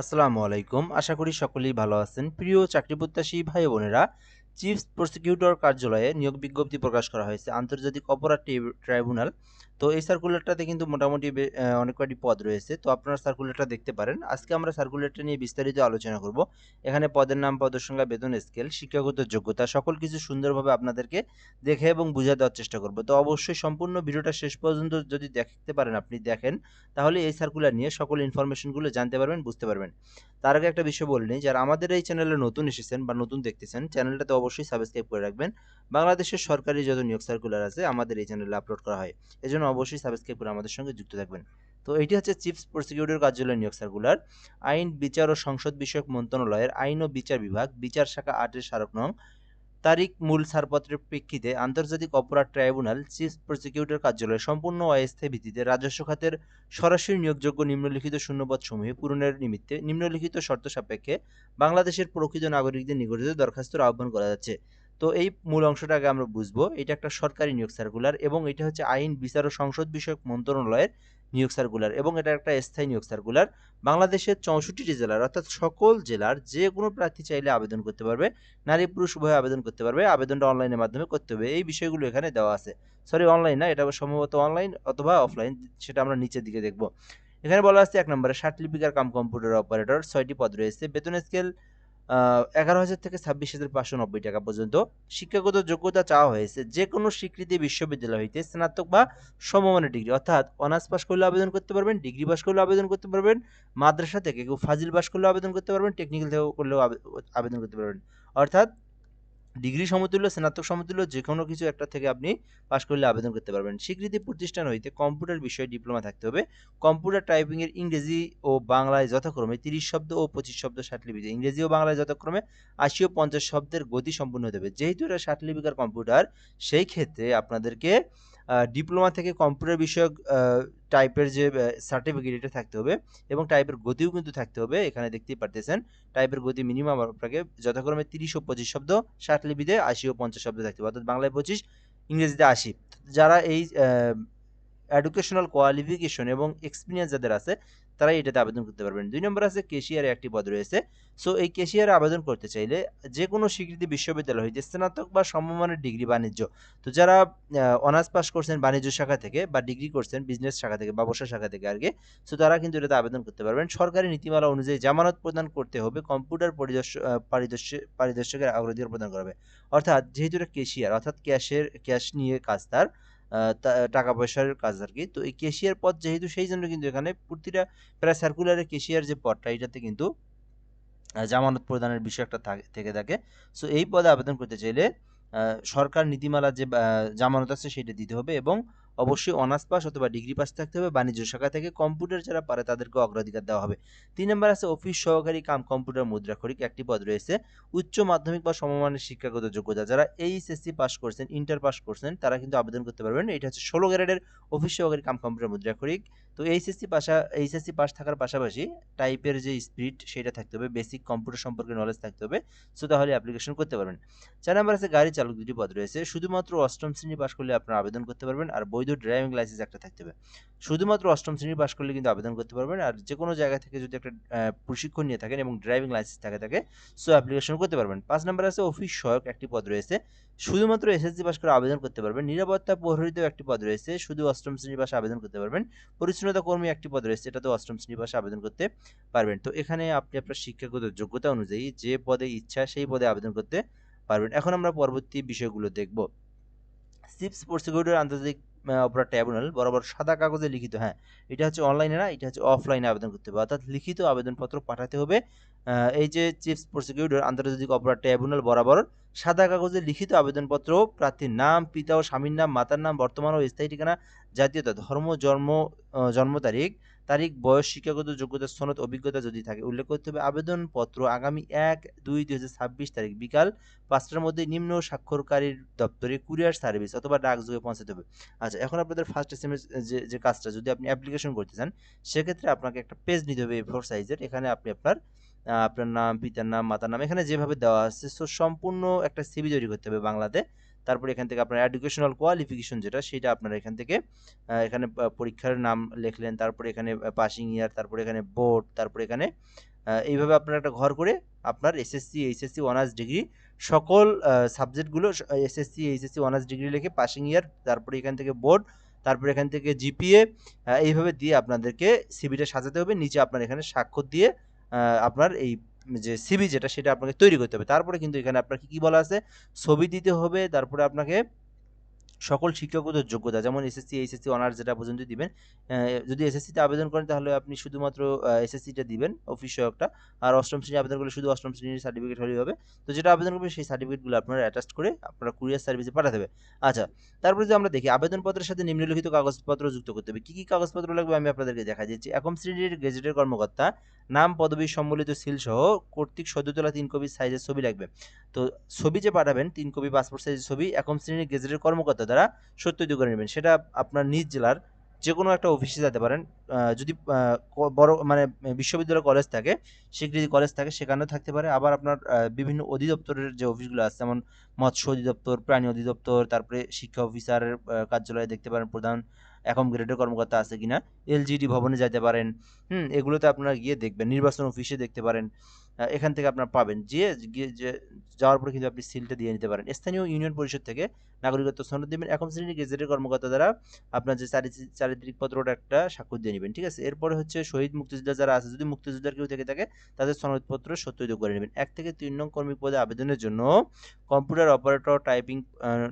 আসসালামু আলাইকুম। আশা করি সকলেই ভালো আছেন। প্রিয় চাকরি প্রত্যাশী ভাই বোনেরা, চিফ প্রসিকিউটর কার্যালয়ে নিয়োগ বিজ্ঞপ্তি প্রকাশ করা হয়েছে। আন্তর্জাতিক অপরাধ ট্রাইব্যুনাল তো এই সার্কুলারটাতে কিন্তু মোটামুটি অনেক কয়টি পদ রয়েছে। তো আপনারা সার্কুলারটা দেখতে পারেন। আজকে আমরা সার্কুলারটা নিয়ে বিস্তারিত আলোচনা করব। এখানে পদের নাম, পদের সংখ্যা, বেতন স্কেল শিক্ষাগত যোগ্যতা সকল কিছু সুন্দরভাবে আপনাদেরকে দেখে এবং বুঝে দেওয়ার চেষ্টা করব। তো অবশ্যই সম্পূর্ণ ভিডিওটা শেষ পর্যন্ত যদি দেখতে পারেন, আপনি দেখেন, তাহলে এই সার্কুলার নিয়ে সকল ইনফরমেশনগুলো জানতে পারবেন, বুঝতে পারবেন। তার আগে একটা বিষয় বলে নিই, যারা আমাদের এই চ্যানেলে নতুন এসেছেন বা নতুন দেখতেছেন চ্যানেলটাতে অবশ্যই সাবস্ক্রাইব করে রাখবেন। বাংলাদেশের সরকারি যত নিয়োগ সার্কুলার আছে, আমাদের এই চ্যানেলে আপলোড করা হয়। এজন্য অবশ্যই সাবস্ক্রাইব করে আমাদের সঙ্গে যুক্ত থাকবেন। তো এটি হচ্ছে চিফ প্রসিকিউটর কার্যালয় নিয়োগ সার্কুলার আইন, বিচার ও সংসদ বিষয়ক মন্ত্রণালয়ের আইন ও বিচার বিভাগ, বিচার শাখা আটের স্মারক নং, তারিখ মূল ছাড়পত্রের প্রেক্ষিতে আন্তর্জাতিক অপরাধ ট্রাইব্যুনাল চিফ প্রসিকিউটর কার্যালয়ে সম্পূর্ণ অস্থায়ী ভিত্তিতে রাজস্ব খাতের সরাসরি নিয়োগযোগ্য নিম্নলিখিত শূন্যপদ সমূহে পূরণের নিমিত্তে নিম্নলিখিত শর্ত সাপেক্ষে বাংলাদেশের প্রকৃত নাগরিকদের নিকটে দরখাস্তের আহ্বান করা যাচ্ছে। তো এই মূল অংশটা আগে আমরা বুঝব। এটা একটা সরকারি নিয়োগ সার্কুলার এবং এটা হচ্ছে আইন, বিচার ও সংসদ বিষয়ক মন্ত্রণালয়ের নিয়োগ সার্কুলার এবং এটা একটা স্থায়ী নিয়োগ সার্কুলার বাংলাদেশের চৌষট্টিটি জেলার অর্থাৎ সকল জেলার যে কোনো প্রার্থী চাইলে আবেদন করতে পারবে, নারী, পুরুষ, উভয় আবেদন করতে পারবে। আবেদনটা অনলাইনের মাধ্যমে করতে হবে। এই বিষয়গুলো এখানে দেওয়া আছে। সরি অনলাইন না, এটা সম্ভবত অনলাইন অথবা অফলাইন সেটা আমরা নিচের দিকে দেখব। এখানে বলা আছে এক নম্বরে ষাট লিপিকার কাম কম্পিউটার অপারেটর, ছয়টি পদ রয়েছে। বেতন স্কেল এগারো হাজার থেকে ছাব্বিশ হাজার পাঁচশো নব্বই টাকা পর্যন্ত শিক্ষাগত যোগ্যতা চাওয়া হয়েছে। যে কোনো স্বীকৃতি বিশ্ববিদ্যালয় হইতে স্নাতক বা সমমানের ডিগ্রি, অর্থাৎ অনার্স পাস করলে আবেদন করতে পারবেন, ডিগ্রি পাস করলে আবেদন করতে পারবেন, মাদ্রাসা থেকে কেউ ফাজিল পাস করলেও আবেদন করতে পারবেন টেকনিক্যাল থেকে করলেও আবে- আবেদন করতে পারবেন। অর্থাৎ ডিগ্রি সমতুল্য, স্নাতক সমতুল্য যে কোনো কিছু একটা থেকে আপনি পাশ করলে আবেদন করতে পারবেন। স্বীকৃতি প্রতিষ্ঠান হইতে কম্পিউটার বিষয়ে ডিপ্লোমা থাকতে হবে। কম্পিউটার টাইপিং এর ইংরেজি ও বাংলায় যথাক্রমে তিরিশ শব্দ ও পঁচিশ শব্দ ষাটলিপিতে ইংরেজি ও বাংলায় যথাক্রমে আশি ও পঞ্চাশ শব্দের গতি সম্পূর্ণ হতে হবে। যেহেতু এটা ষাটলিপিকার কম্পিউটার, সেই ক্ষেত্রে আপনাদেরকে ডিপ্লোমা থেকে কম্পিউটার বিষয়ক টাইপের যে সার্টিফিকেট এটা থাকতে হবে এবং টাইপের গতিও কিন্তু থাকতে হবে। এখানে দেখতেই পারতেছেন টাইপের গতি মিনিমাম আপনাকে যথাক্রমে তিরিশ ও পঁচিশ শব্দ, ষাট লিপিতে আশি ও পঞ্চাশ শব্দ থাকতে হবে। অর্থাৎ বাংলায় পঁচিশ, ইংরেজিতে আশি। যারা এই এডুকেশনাল কোয়ালিফিকেশন এবং এক্সপিরিয়েন্স যাদের আছে তারা এটাতে আবেদন করতে পারবেন। দুই নম্বর আছে কেশিয়ারে একটি পদ রয়েছে। সো এই কেশিয়ারে আবেদন করতে চাইলে যে কোনো স্বীকৃতি বিশ্ববিদ্যালয় হইতে স্নাতক বা সমমানের ডিগ্রি বাণিজ্য, তো যারা অনার্স পাস করছেন বাণিজ্য শাখা থেকে বা ডিগ্রি করছেন বিজনেস শাখা থেকে ব্যবসা শাখা থেকে আর কি, সো তারা কিন্তু এটাতে আবেদন করতে পারবেন। সরকারি নীতিমালা অনুযায়ী জামানত প্রদান করতে হবে, কম্পিউটার পরিদর্শক পারিদর্শক পারিদর্শকের অগ্রাধিকার প্রদান করবে অর্থাৎ যেহেতু এটা কেশিয়ার অর্থাৎ ক্যাশের, ক্যাশ নিয়ে কাজ তার টাকা পয়সার কাজ আর কি তো এই কেশিয়ার পথ যেহেতু সেই জন্য কিন্তু এখানে প্রতিটা প্রায় সার্কুলারে কেশিয়ার যে পথটা এটাতে কিন্তু জামানত প্রদানের বিষয় একটা থাকে- থেকে সো এই পদে আবেদন করতে চাইলে সরকার নীতিমালা যে জামানত আছে সেটা দিতে হবে এবং অবশ্যই অনার্স পাস অথবা ডিগ্রি পাস থাকতে হবে। বাণিজ্য শাখা থেকে কম্পিউটার যারা পারে তাদেরকে অগ্রাধিকার দেওয়া হবে। তিন নম্বর আছে অফিস সহকারী কাম কম্পিউটার মুদ্রাক্ষরিক একটি পদ রয়েছে উচ্চ মাধ্যমিক বা সমমানের শিক্ষাগত যোগ্যতা। যারা এইচএসসি পাস করছেন ইন্টার পাস করছেন, তারা কিন্তু আবেদন করতে পারবেন। এটা হচ্ছে ষোলো গ্রেডের অফিস সহকারী কাম কম্পিউটার মুদ্রাক্ষরিক তো এইচএসসি পাশা এইচএসসি পাস থাকার পাশাপাশি টাইপের যে স্পিড সেটা থাকতে হবে বেসিক কম্পিউটার সম্পর্কে নলেজ থাকতে হবে সো তাহলে অ্যাপ্লিকেশন করতে পারবেন। চার নম্বর আছে গাড়ি চালক দুটি পদ রয়েছে, শুধুমাত্র অষ্টম শ্রেণি পাস করলে আপনারা আবেদন করতে পারবেন, আর বৈধ ড্রাইভিং লাইসেন্স একটা থাকতে হবে। শুধুমাত্র অষ্টম শ্রেণি পাস করলে কিন্তু আবেদন করতে পারবেন, আর যে কোনো জায়গা থেকে যদি একটা প্রশিক্ষণ নিয়ে থাকেন এবং ড্রাইভিং লাইসেন্স থাকে থাকে সো অ্যাপ্লিকেশন করতে পারবেন। পাঁচ নম্বর আছে অফিস সহায়ক একটি পদ রয়েছে, শুধুমাত্র এসএসসি পাস করে আবেদন করতে পারবেন, নিরাপত্তা প্রহরীত একটি পদ রয়েছে, শুধু অষ্টম শ্রেণি পাশে আবেদন করতে পারবেন পরিচ্ছন্নতা কর্মী একটি পদ রয়েছে, এটাতেও অষ্টম শ্রেণি পাশে আবেদন করতে পারবেন। তো এখানে আপনি আপনার শিক্ষাগত যোগ্যতা অনুযায়ী যে পদে ইচ্ছা সেই পদে আবেদন করতে পারবেন। এখন আমরা পরবর্তী বিষয়গুলো দেখব। সিপস প্রসিকিউটর আন্তর্জাতিক অপরাধ ট্রাইব্যুনাল বরাবর সাদা কাগজে লিখিত হ্যাঁ এটা হচ্ছে অনলাইনে না, এটা হচ্ছে অফলাইনে আবেদন করতে হবে। অর্থাৎ লিখিত আবেদনপত্র পাঠাতে হবে। এই যে চিফ প্রসিকিউটর আন্তর্জাতিক অপরাধ ট্রাইব্যুনাল বরাবর সাদা কাগজে লিখিত আবেদনপত্র, প্রার্থীর নাম, পিতা ও স্বামীর নাম, মাতার নাম, বর্তমান ও স্থায়ী ঠিকানা জাতীয়তা ধর্ম, জন্ম জন্ম তারিখ তারিখ, বয়স, শিক্ষাগত যোগ্যতা, সনদ, অভিজ্ঞতা যদি থাকে, উল্লেখ করতে হবে আবেদনপত্র আগামী এক দুই দুই হাজার ছাব্বিশ তারিখ বিকাল পাঁচটার মধ্যে নিম্ন স্বাক্ষরকারীর দপ্তরে কুরিয়ার সার্ভিস অথবা ডাকযোগে পৌঁছাতে হবে। আচ্ছা এখন আপনাদের ফার্স্ট এস যে যে কাজটা, যদি আপনি অ্যাপ্লিকেশন করতে চান, সেক্ষেত্রে আপনাকে একটা পেজ নিতে হবে এ ফোর সাইজের এখানে আপনি আপনার আপনার নাম, পিতার নাম, মাতার নাম এখানে যেভাবে দেওয়া আছে সো সম্পূর্ণ একটা সিভি তৈরি করতে হবে বাংলাতে। তারপরে এখান থেকে আপনার এডুকেশনাল কোয়ালিফিকেশন যেটা, সেটা আপনারা এখান থেকে এখানে পরীক্ষার নাম লিখলেন, তারপরে এখানে পাসিং ইয়ার তারপরে এখানে বোর্ড তারপরে এখানে এইভাবে আপনার একটা ঘর করে আপনার এসএসসি এইচএসসি অনার্স ডিগ্রি সকল সাবজেক্টগুলো এসএসসি এইচএসসি অনার্স ডিগ্রি লিখে পাসিং ইয়ার তারপরে এখান থেকে বোর্ড তারপরে এখান থেকে জিপিএ এইভাবে দিয়ে আপনাদেরকে সিবিটা সাজাতে হবে। নিচে আপনার এখানে স্বাক্ষর দিয়ে আপনার এই যে সিবি যেটা, সেটা আপনাকে তৈরি করতে হবে। তারপরে কিন্তু এখানে আপনার কি কি বলা আছে? ছবি দিতে হবে, তারপরে আপনাকে সকল শিক্ষকদের যোগ্যতা, যেমন এসএসসি এইচএসসি অনার্স যেটা পর্যন্ত দিবেন যদি এসএসসিতে আবেদন করেন তাহলে আপনি শুধুমাত্র এসএসসিটা দিবেন অফিস সহায়কটা আর অষ্টম শ্রেণি আবেদন করলে শুধু অষ্টম শ্রেণির সার্টিফিকেট হলেই হবে। তো যেটা আবেদন করবে সেই সার্টিফিকেটগুলো আপনারা অ্যাটাচ করে আপনারা কুরিয়ার সার্ভিসে পাঠাতে হবে। আচ্ছা তারপরে যদি আমরা দেখি, আবেদনপত্রের সাথে নিম্নলিখিত কাগজপত্র যুক্ত করতে হবে। কী কী কাগজপত্র লাগবে আমি আপনাদেরকে দেখা দিচ্ছি। একম শ্রেণির গেজেটের কর্মকর্তা, নাম, পদবী, সম্বলিত সিল সহ কর্তৃক সদ্যতলা তিন কপি সাইজের ছবি লাগবে। তো ছবি যে পাঠাবেন, তিন কপি পাসপোর্ট সাইজের ছবি একম শ্রেণির গেজেটের কর্মকর্তা দ্বারা সত্যি করে নেবেন। সেটা আপনার নিজ জেলার যে কোনো একটা অফিসে যেতে পারেন। যদি বড় মানে বিশ্ববিদ্যালয় কলেজ থাকে, স্বীকৃতি কলেজ থাকে, সেখানেও থাকতে পারে। আবার আপনার বিভিন্ন অধিদপ্তরের যে অফিসগুলো আছে, যেমন মৎস্য অধিদপ্তর, প্রাণী অধিদপ্তর, তারপরে শিক্ষা অফিসারের কার্যালয়ে দেখতে পারেন প্রধান একম গ্রেডের কর্মকর্তা আছে কিনা। এলজিডি ভবনে যেতে পারেন। হুম, এগুলোতে আপনারা গিয়ে দেখবেন। নির্বাচন অফিসে দেখতে পারেন। এখান থেকে আপনার পাবেন। যে যাওয়ার পরে কিন্তু আপনি সিলটা দিয়ে নিতে পারেন। স্থানীয় ইউনিয়ন পরিষদ থেকে নাগরিকত্ব সনদ দেবেন এখন শ্রেণির গেজেটের কর্মকর্তা দ্বারা আপনার যে চারিত্রিক পত্রটা একটা স্বাক্ষর দিয়ে নেবেন, ঠিক আছে? এরপরে হচ্ছে শহীদ মুক্তিযোদ্ধা যারা আছে, যদি মুক্তিযোদ্ধার কেউ থেকে থাকে, তাদের সনদপত্র সত্যায়িত করে নেবেন। এক থেকে তিন নং কর্মী পদে আবেদনের জন্য কম্পিউটার অপারেটর টাইপিং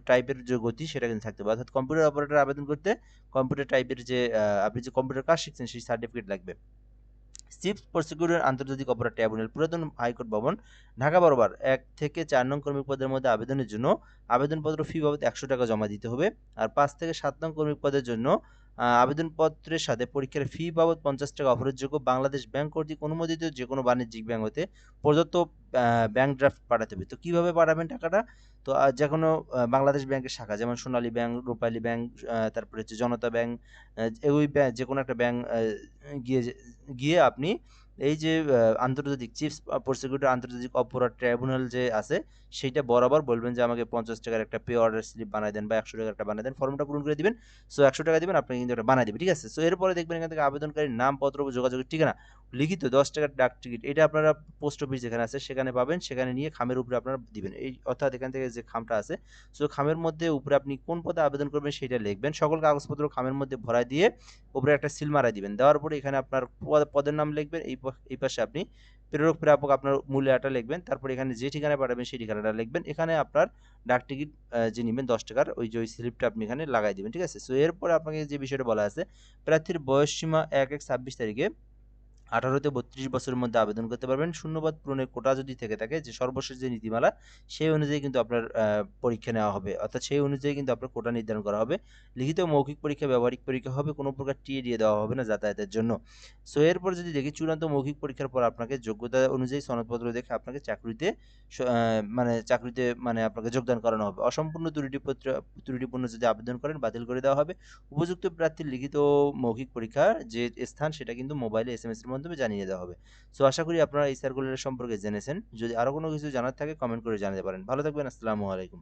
টাইপের যে গতি, সেটা কিন্তু থাকতে হবে অর্থাৎ কম্পিউটার অপারেটর আবেদন করতে কম্পিউটার টাইপের যে আপনি যে কম্পিউটার কাজ শিখছেন, সেই সার্টিফিকেট লাগবে। চিফ প্রসিকিউটর আন্তর্জাতিক অপরাধ ট্রাইব্যুনাল, পুরাতন হাইকোর্ট ভবন, ঢাকা বরাবর এক থেকে চার নং কর্মী পদের মধ্যে আবেদনের জন্য আবেদনপত্র ফি বাবদ একশো টাকা জমা দিতে হবে। আর পাঁচ থেকে সাত নং কর্মী পদের জন্য আবেদনপত্রের সাথে পরীক্ষার ফি বাবদ পঞ্চাশ টাকা অফারের বাংলাদেশ ব্যাংক কর্তৃক অনুমোদিত যে কোনো বাণিজ্যিক ব্যাংক হতে পর্যাপ্ত ব্যাংক ড্রাফট পাঠাতে হবে। তো কীভাবে পাঠাবেন টাকাটা? তো যে কোনো বাংলাদেশ ব্যাংকের শাখা, যেমন সোনালী ব্যাংক, রূপালী ব্যাংক তারপরে হচ্ছে জনতা ব্যাংক ওই যে কোনো একটা ব্যাংক গিয়ে গিয়ে আপনি এই যে আন্তর্জাতিক চিফ প্রসিকিউটর আন্তর্জাতিক অপরাধ ট্রাইব্যুনাল যে আছে, সেইটা বরাবর বলবেন যে আমাকে পঞ্চাশ টাকার একটা পে অর্ডার স্লিপ বানাই দেন বা একশো টাকার একটা বানাই দেন ফর্মটা পূরণ করে দিবেন। সো একশো টাকা দিবেন, আপনি কিন্তু একটা বানাই দেবেন, ঠিক আছে? সো এরপরে দেখবেন এখান থেকে আবেদনকারীর নাম পত্র যোগাযোগের ঠিকানা, লিখিত দশ টাকার ডাক টিকিট এটা আপনারা পোস্ট অফিস যেখানে আছে, সেখানে পাবেন, সেখানে নিয়ে খামের উপরে আপনারা দিবেন। এই অর্থাৎ এখান থেকে যে খামটা আছে সো খামের মধ্যে উপরে আপনি কোন পদে আবেদন করবেন সেটা লিখবেন। সকল কাগজপত্র খামের মধ্যে ভরাই দিয়ে উপরে একটা সিল মারাই দিবেন। দেওয়ার পরে এখানে আপনার পদের নাম লিখবেন, এই এই পাশে আপনি প্রেরক প্রাপক আপনার মূল্যটা লিখবেন, তারপর এখানে যে ঠিকানায় পাঠাবেন সেই ঠিকানাটা লিখবেন, এখানে আপনার ডাক টিকিট যে নেবেন দশ টাকার, ওই যে ওই স্লিপটা আপনি এখানে লাগাই দেবেন, ঠিক আছে? সো এরপরে আপনাকে যে বিষয়টা বলা আছে, প্রার্থীর বয়স সীমা এক এক ছাব্বিশ তারিখে আঠারো থেকে বত্রিশ বছরের মধ্যে আবেদন করতে পারবেন। শূন্যবাদ পূরণের কোটা যদি থেকে থাকে, যে সর্বশেষ যে নীতিমালা, সেই অনুযায়ী কিন্তু আপনার পরীক্ষা নেওয়া হবে। অর্থাৎ সেই অনুযায়ী কিন্তু আপনার কোটা নির্ধারণ করা হবে। লিখিত মৌখিক পরীক্ষা, ব্যবহারিক পরীক্ষা হবে, কোনো প্রকার টিএ দিয়ে দেওয়া হবে না যাতায়াতের জন্য। সো এরপর যদি দেখি চূড়ান্ত মৌখিক পরীক্ষার পর আপনাকে যোগ্যতা অনুযায়ী সনদপত্র দেখে আপনাকে চাকরিতে মানে চাকরিতে মানে আপনাকে যোগদান করানো হবে। অসম্পূর্ণ ত্রুটিপত্র ত্রুটিপূর্ণ যদি আবেদন করেন, বাতিল করে দেওয়া হবে। উপযুক্ত প্রার্থীর লিখিত মৌখিক পরীক্ষা যে স্থান, সেটা কিন্তু মোবাইলে এস এম এস এর মাধ্যমে জানিয়ে দেওয়া হবে। সো আশা করি আপনারা এই সার্কুলার সম্পর্কে জেনেছেন। যদি আরও কোনো কিছু জানার থাকে কমেন্ট করে জানাতে পারেন। ভালো থাকবেন, আসসালামু আলাইকুম।